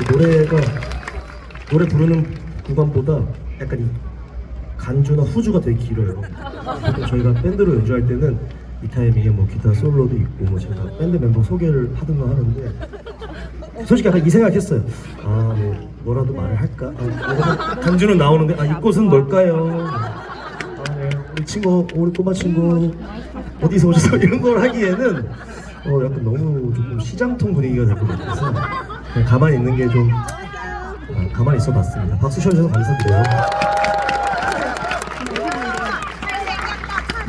이 노래가 노래 부르는 구간보다 약간 이 간주나 후주가 되게 길어요. 보통 저희가 밴드로 연주할 때는 이 타이밍에 뭐 기타 솔로도 있고 뭐 제가 밴드 멤버 소개를 하든가 하는데 솔직히 약간 이 생각했어요. 아, 뭐 뭐라도 말을 할까? 아, 간주는 나오는데 아, 이곳은 뭘까요? 아, 네. 우리 친구, 우리 꼬마 친구 어디서 오셔서 이런 걸 하기에는 어, 약간 너무 조금 시장통 분위기가 될 것 같아서 가만히 있는 게좀 아, 가만히 있어 봤습니다. 박수 쳐주셔서 감사드려요.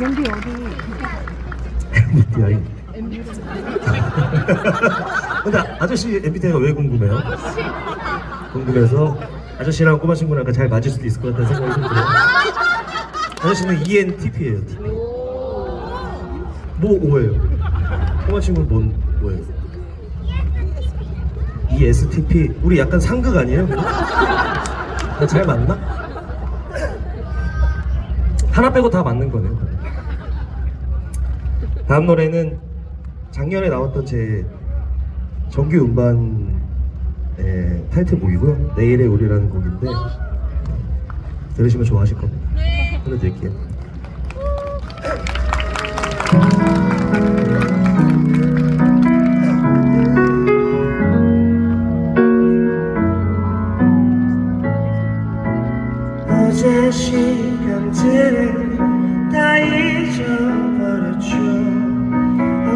연기 어디? MBTI. 근데 아저씨 MBTI가 왜 궁금해요? 궁금해서 아저씨랑 꼬마 친구랑 약간 잘 맞을 수도 있을 것 같다는 생각이 좀 들어요. 아저씨는 ENTP예요. TP. 뭐 O예요? 꼬마 친구는 뭔 뭐예요? ESTP. 우리 약간 상극 아니에요? 나 잘 맞나? 하나 빼고 다 맞는 거네요. 다음 노래는 작년에 나왔던 제 정규 음반 의 타이틀곡이고요. 내일의 우리라는 곡인데 들으시면 좋아하실 겁니다. 보내드릴게요.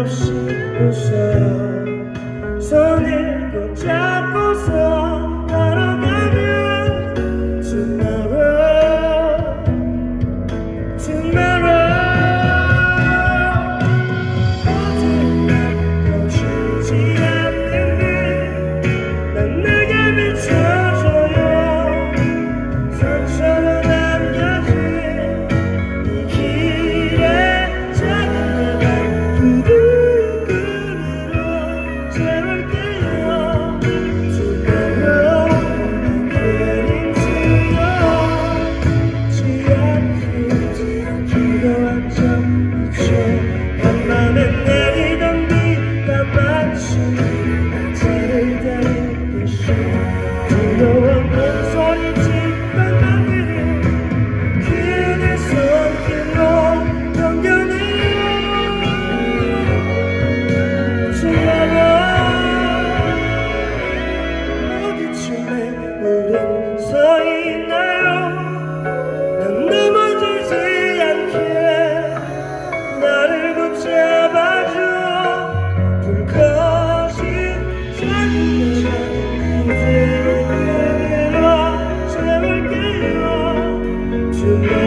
없이 웃어요 손을 you.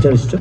괜찮으시죠?